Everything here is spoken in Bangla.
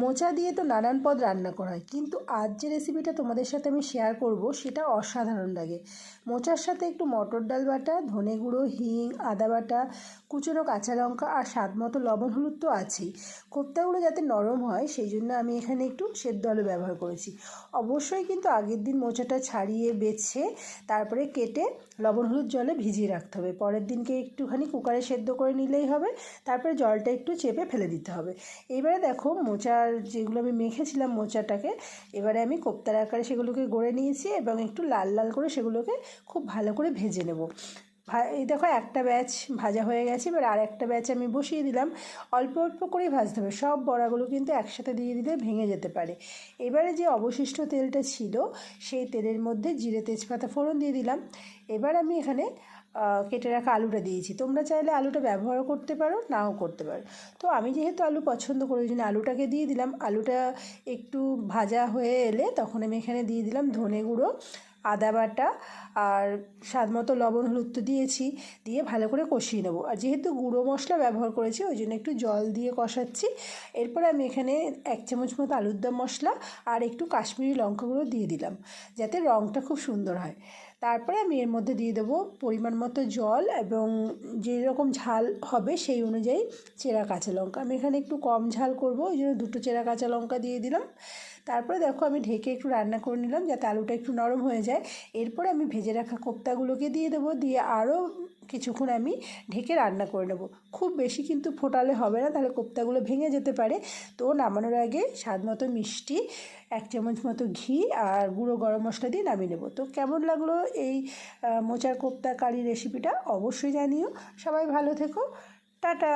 মোচা দিয়ে তো নানান পদ রান্না করা হয়। কিন্তু আজ যে রেসিপিটা তোমাদের সাথে আমি শেয়ার করব, সেটা অসাধারণ লাগে। মোচার সাথে একটু মটর ডাল বাটা, ধনে গুঁড়ো, হিং, আদা বাটা, কুচনো কাঁচা লঙ্কা আর স্বাদ মতো লবণ, হলুদ তো আছেই। কোপ্তাগুলো যাতে নরম হয়, সেই জন্য আমি এখানে একটু সেদ্ধ আলু ব্যবহার করেছি। অবশ্যই কিন্তু আগের দিন মোচাটা ছাড়িয়ে বেছে, তারপরে কেটে লবণ, হলুদ জলে ভিজিয়ে রাখতে হবে। পরের দিনকে একটুখানি কুকারে সেদ্ধ করে নিলেই হবে, তারপরে জলটা একটু চেপে ফেলে দিতে হবে। এইবারে দেখো মোচার যেগুলো আমি মেখেছিলাম মোচাটাকে, এবারে আমি কোপ্তার আকারে সেগুলোকে গড়ে নিয়েছি এবং একটু লাল লাল করে সেগুলোকে খুব ভালো করে ভেজে নেব। এই দেখো একটা ব্যাচ ভাজা হয়ে গেছে, এবার আর একটা ব্যাচ আমি বসিয়ে দিলাম। অল্প অল্প করেই ভাজতে হবে, সব বড়াগুলো কিন্তু একসাথে দিয়ে দিলে ভেঙে যেতে পারে। এবারে যে অবশিষ্ট তেলটা ছিল, সেই তেলের মধ্যে জিরে তেজপাতা ফোড়ন দিয়ে দিলাম। এবার আমি এখানে কেটে রাখা আলুটা দিয়েছি। তোমরা চাইলে আলুটা ব্যবহার করতে পারো, নাও করতে পারো। তো আমি যেহেতু আলু পছন্দ করি, ওই জন্য আলুটাকে দিয়ে দিলাম। আলুটা একটু ভাজা হয়ে এলে তখন আমি এখানে দিয়ে দিলাম ধনে গুঁড়ো। আদা বাটা আর স্বাদ মতো লবণ, হলুদ তো দিয়েছি, দিয়ে ভালো করে কষিয়ে নেব। আর যেহেতু গুঁড়ো মশলা ব্যবহার করেছি, ওই জন্য একটু জল দিয়ে কষাচ্ছি। এরপরে আমি এখানে এক চামচ মতো আলুর দম মশলা আর একটু কাশ্মীরি লঙ্কাগুলো দিয়ে দিলাম, যাতে রঙটা খুব সুন্দর হয়। তারপরে আমি এর মধ্যে দিয়ে দেবো পরিমাণ মতো জল এবং যেরকম ঝাল হবে সেই অনুযায়ী চেরা কাঁচা লঙ্কা। আমি এখানে একটু কম ঝাল করব, ওই জন্য দুটো চেরা কাঁচা লঙ্কা দিয়ে দিলাম। তারপরে দেখো আমি ঢেকে একটু রান্না করে নিলাম যাতে আলুটা একটু নরম হয়ে যায়। এরপরে আমি ভেজে রাখা কোপ্তাগুলোকে দিয়ে দেবো, দিয়ে আরও কিছুক্ষণ আমি ঢেকে রান্না করে নেব। খুব বেশি কিন্তু ফোটালে হবে না, তাহলে কোপ্তাগুলো ভেঙে যেতে পারে। তো নামানোর আগে স্বাদ মতো মিষ্টি, এক চামচ মতো ঘি আর গুঁড়ো গরম মশলা দিয়ে নামিয়ে নেব। তো কেমন লাগল এই মোচার কোপ্তা কারি রেসিপিটা অবশ্যই জানিও। সবাই ভালো থেকো। টাটা!